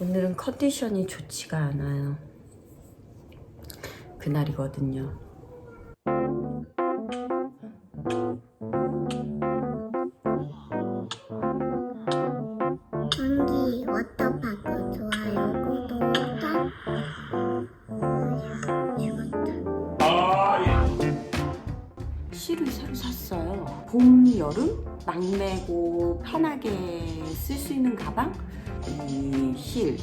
오늘은 컨디션이 좋지가 않아요. 그날이거든요. 전기 워터파크 좋아요 구독자 실을 새로 샀어요. 봄, 여름 막내고 편하게 쓸 수 있는 가방. 이 실,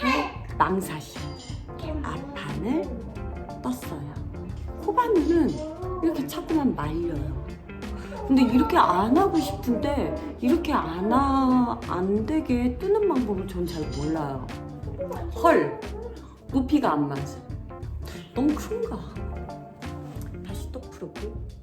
캡, 망사실, 앞판을 떴어요. 코바늘은 이렇게 자꾸만 말려요. 근데 이렇게 안 하고 싶은데 이렇게 안, 하, 안 되게 뜨는 방법을 전 잘 몰라요. 헐! 높이가 안 맞아. 너무 큰가? 다시 또 풀었고.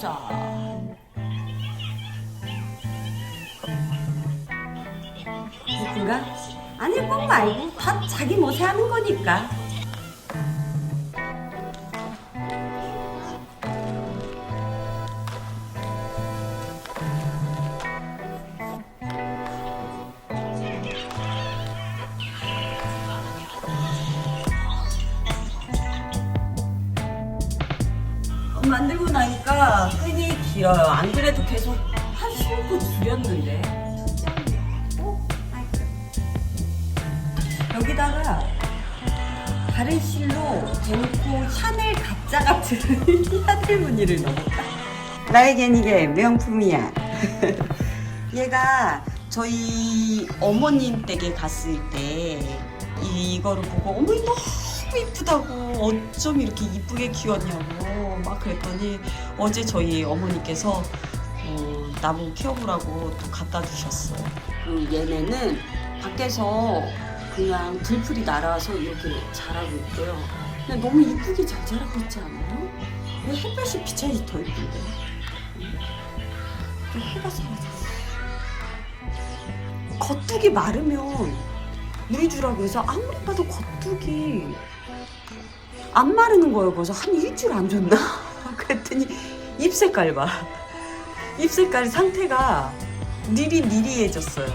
웃자. 예쁜가? 아니 예쁜 말고 다 자기 멋에 하는 거니까. 만들고 나니까 끈이 길어요. 안 그래도 계속 한 15분 줄였는데. 어? 여기다가 다른 실로 대놓고 샤넬 가짜 같은 샤넬 무늬를 넣어볼까? 나에겐 이게 명품이야. 얘가 저희 어머님 댁에 갔을 때 이거를 보고 어머니 너무 이쁘다고 어쩜 이렇게 이쁘게 키웠냐고 막 그랬더니 어제 저희 어머니께서 어, 나보고 키워보라고 또 갖다 주셨어요. 그 얘네는 밖에서 그냥 들풀이 날아와서 이렇게 자라고 있대요. 근데 너무 이쁘게 잘 자라고 있지 않아요? 왜 햇볕이 비춰야지 더 이쁜데? 왜 해가 사라졌어? 겉둑이 마르면 물이 주라고 해서 아무리 봐도 겉둑이 안 마르는 거예요. 벌써 한 일주일 안 줬나? 그랬더니 잎 색깔 봐. 잎 색깔 상태가 니리니리해졌어요.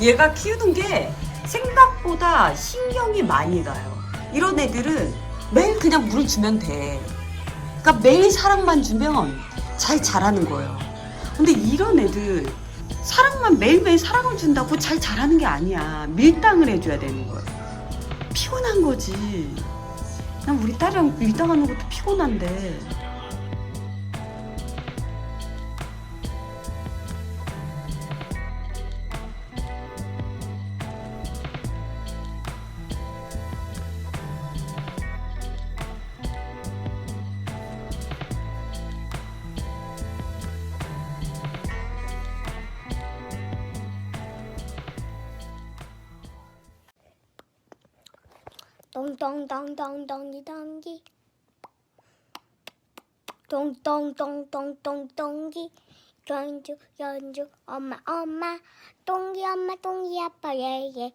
얘가 키우는 게 생각보다 신경이 많이 가요. 이런 애들은 매일 그냥 물을 주면 돼. 그러니까 매일 사랑만 주면 잘 자라는 거예요. 근데 이런 애들 사랑만 매일매일 사랑을 준다고 잘 자라는 게 아니야. 밀당을 해줘야 되는 거예요. 피곤한 거지. 난 우리 딸이랑 밀당하는 것도 피곤한데. 동동동동동이 동동동동동동이. 연주 연주 엄마 엄마. 동기 엄마 동기 아빠. 예예예